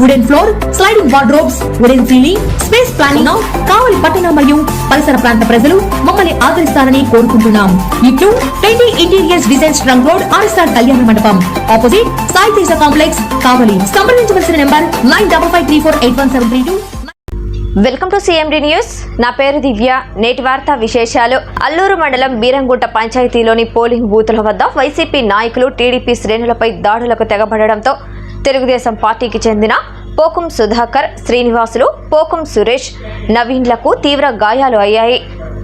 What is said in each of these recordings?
wooden floor sliding wardrobes wooden ceiling space planning Kavali పట్టణ మరియు పరిసర ప్రాంత ప్రజలు మమ్మల్ని ఆదరిస్తారని కోరుకుంటున్నాం. ఇట్లు twenty interiors designs trunk road RSR కళ్యాణ మండపం. Opposite Sai Teja complex Kavali. సంప్రదించవలసిన number nine double five three four eight one seven three two. Welcome to CMD news నా పేరు దివ్య. నేటి వార్త విశేషాలు. అల్లూరు మండలం బీరంగుంట పంచాయతీలోని పోలింగ్ బూతుల వద్ద వైసీపీ నాయకులు టీడీపీ శ్రేణులపై దాడులకు తెగబడడంతో తెలుగుదేశం పార్టీకి చెందిన పోకుం సుధాకర్ శ్రీనివాసులు పోకుం సురేష్ నవీన్లకు తీవ్ర గాయాలు అయ్యాయి.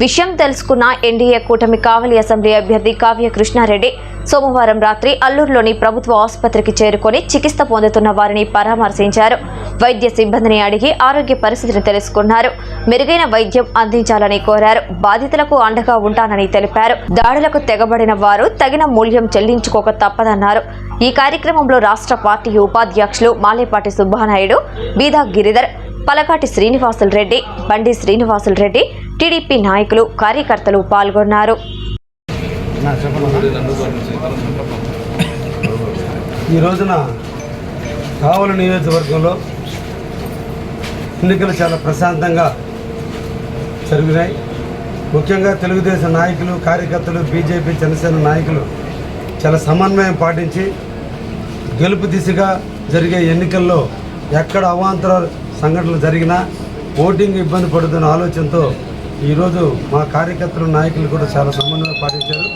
విషయం తెలుసుకున్న ఎన్డీఏ కూటమి కావలి అసెంబ్లీ అభ్యర్థి కావ్య కృష్ణారెడ్డి సోమవారం రాత్రి అల్లూరులోని ప్రభుత్వ ఆసుపత్రికి చేరుకొని చికిత్స పొందుతున్న వారిని పరామర్శించారు. వైద్య సిబ్బందిని అడిగి ఆరోగ్య పరిస్థితిని తెలుసుకున్నారు. మెరుగైన వైద్యం అందించాలని కోరారు. బాధితులకు అండగా ఉంటానని తెలిపారు. దాడులకు తెగబడిన వారు తగిన మూల్యం చెల్లించుకోక తప్పదన్నారు. ఈ కార్యక్రమంలో రాష్ట్ర పార్టీ ఉపాధ్యక్షులు మాలేపాటి సుబ్బానాయుడు బీదా గిరిధర్ పలకాటి శ్రీనివాసులు రెడ్డి బండి శ్రీనివాసులు రెడ్డి టీడీపీ నాయకులు కార్యకర్తలు పాల్గొన్నారు. ఈ రోజున కావలి నియోజకవర్గంలో ఎన్నికలు చాలా ప్రశాంతంగా జరిగినాయి. ముఖ్యంగా తెలుగుదేశం నాయకులు కార్యకర్తలు బీజేపీ జనసేన నాయకులు చాలా సమన్వయం పాటించి గెలుపు దిశగా జరిగే ఎన్నికల్లో ఎక్కడ అవాంతర సంఘటనలు జరిగినా ఓటింగ్ ఇబ్బంది పడుతున్న ఆలోచనతో ఈరోజు మా కార్యకర్తలు నాయకులు కూడా చాలా సమన్వయం పాటించారు.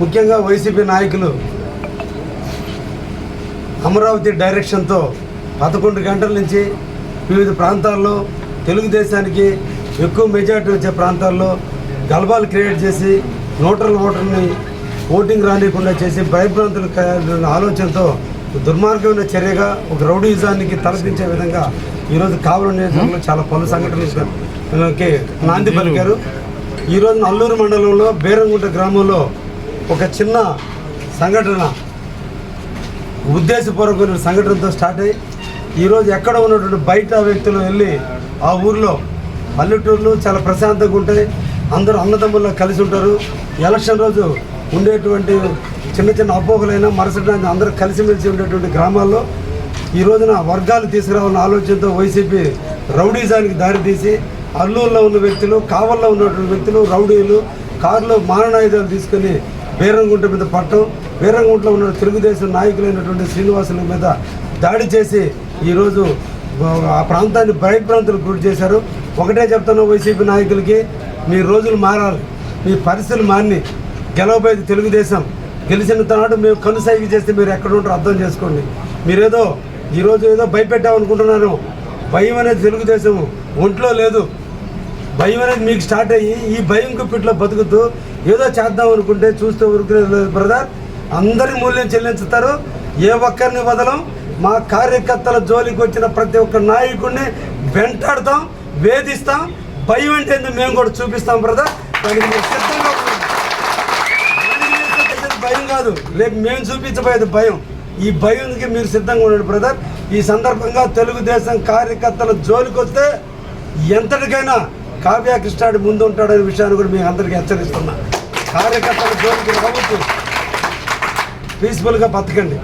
ముఖ్యంగా వైసీపీ నాయకులు అమరావతి డైరెక్షన్తో పదకొండు గంటల నుంచి వివిధ ప్రాంతాల్లో తెలుగుదేశానికి ఎక్కువ మెజార్టీ వచ్చే ప్రాంతాల్లో గల్బాలు క్రియేట్ చేసి నోటల్ ఓటర్ని ఓటింగ్ రానియకుండా చేసి భయభ్రాంతులు ఆలోచనతో దుర్మార్గమైన చర్యగా ఒక రౌడీజానికి తలపించే విధంగా ఈరోజు కావలి నియోజకవర్గంలో చాలా పలు సంఘటనలకి నాంది పలికారు ఈరోజు అల్లూరు మండలంలో బేరంగుంట గ్రామంలో ఒక చిన్న సంఘటన ఉద్దేశపూర్వకమైన సంఘటనతో స్టార్ట్ అయ్యి ఈరోజు ఎక్కడ ఉన్నటువంటి బయట వ్యక్తులు వెళ్ళి ఆ ఊర్లో పల్లెటూర్లు చాలా ప్రశాంతంగా ఉంటాయి. అందరూ అన్నదమ్ముల్లో కలిసి ఉంటారు. ఎలక్షన్ రోజు ఉండేటువంటి చిన్న చిన్న అపోహలైనా మరుసటి రోజు అందరూ కలిసిమెలిసి ఉండేటువంటి గ్రామాల్లో ఈ రోజున వర్గాలు తీసుకురావాలన్న ఆలోచనతో వైసీపీ రౌడీజానికి దారితీసి అల్లూరులో ఉన్న వ్యక్తులు కావల్లో ఉన్నటువంటి వ్యక్తులు రౌడీలు కారులో మారణాయుధాలు తీసుకొని బీరంగుంట మీద పట్టం బీరంగుంటలో ఉన్న తెలుగుదేశం నాయకులైనటువంటి శ్రీనివాసుల మీద దాడి చేసి ఈరోజు ఆ ప్రాంతాన్ని భయభ్రాంతులకు గురి చేశారు. ఒకటే చెప్తున్నా వైసీపీ నాయకులకి మీ రోజులు మారాలి మీ పరిస్థితులు మారిని. గెలవబోయేది తెలుగుదేశం. గెలిచిన తర్వాత మేము కనుసైకి చేస్తే మీరు ఎక్కడ ఉంటారో అర్థం చేసుకోండి. మీరేదో ఈరోజు ఏదో భయపెట్టామనుకుంటున్నాను. భయం అనేది తెలుగుదేశం ఒంట్లో లేదు. భయం అనేది మీకు స్టార్ట్ అయ్యి ఈ భయం కుప్పిట్లో బతుకుతూ ఏదో చేద్దాం అనుకుంటే చూస్తే ఊరుకునేది లేదు బ్రదర్ అందరి మూల్యం చెల్లించుతారు. ఏ ఒక్కరిని వదలం. మా కార్యకర్తల జోలికి వచ్చిన ప్రతి ఒక్క నాయకుడిని వెంటాడతాం వేధిస్తాం. భయం అంటే మేము కూడా చూపిస్తాం బ్రదర్ దానికి సిద్ధంగా భయం కాదు. రేపు మేము చూపించబోయేది భయం. ఈ భయంకి మీరు సిద్ధంగా ఉండండి బ్రదర్ ఈ సందర్భంగా తెలుగుదేశం కార్యకర్తల జోలికి వస్తే ఎంతటికైనా కావ్య కృష్ణాడు ముందు ఉంటాడనే విషయాన్ని కూడా మీకు అందరికీ హెచ్చరిస్తున్నా. కార్యకర్తల జోలికి రావచ్చు పీస్ఫుల్గా బతకండి.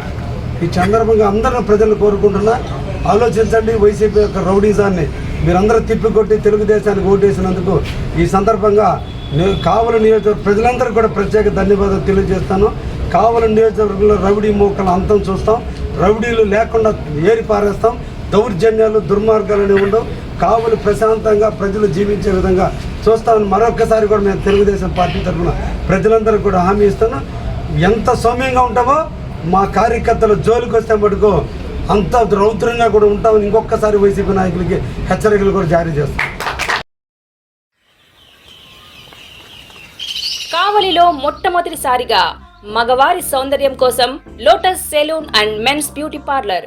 ఈ సందర్భంగా అందరూ ప్రజలు కోరుకుంటున్నా ఆలోచించండి వైసీపీ యొక్క రౌడీజాన్ని. మీరందరూ తిప్పికొట్టి తెలుగుదేశానికి ఓటేసినందుకు ఈ సందర్భంగా నేను నియోజకవర్గ ప్రజలందరూ కూడా ప్రత్యేక ధన్యవాదాలు తెలియజేస్తాను. కావల నియోజకవర్గంలో రౌడీ మూకల అంతం చూస్తాం. రౌడీలు లేకుండా ఏరి పారేస్తాం. దౌర్జన్యాలు దుర్మార్గాలు అనేవి ఉండవు. కావలి ప్రశాంతంగా ప్రజలు జీవించే విధంగా చూస్తామని మరొకసారి కూడా మేము తెలుగుదేశం పార్టీ తరఫున ప్రజలందరూ కూడా హామీ ఇస్తున్నాం. ఎంత సౌమ్యంగా ఉంటామో మా కార్యకర్తలు జోలికి వస్తే మటుకు అంత రౌద్రంగా కూడా ఉంటామని ఇంకొకసారి వైసీపీ నాయకులకి హెచ్చరికలు కూడా జారీ చేస్తాం కావలిలో మొట్టమొదటిసారిగా మగవారి సౌందర్యం కోసం lotus salon and men's beauty parlour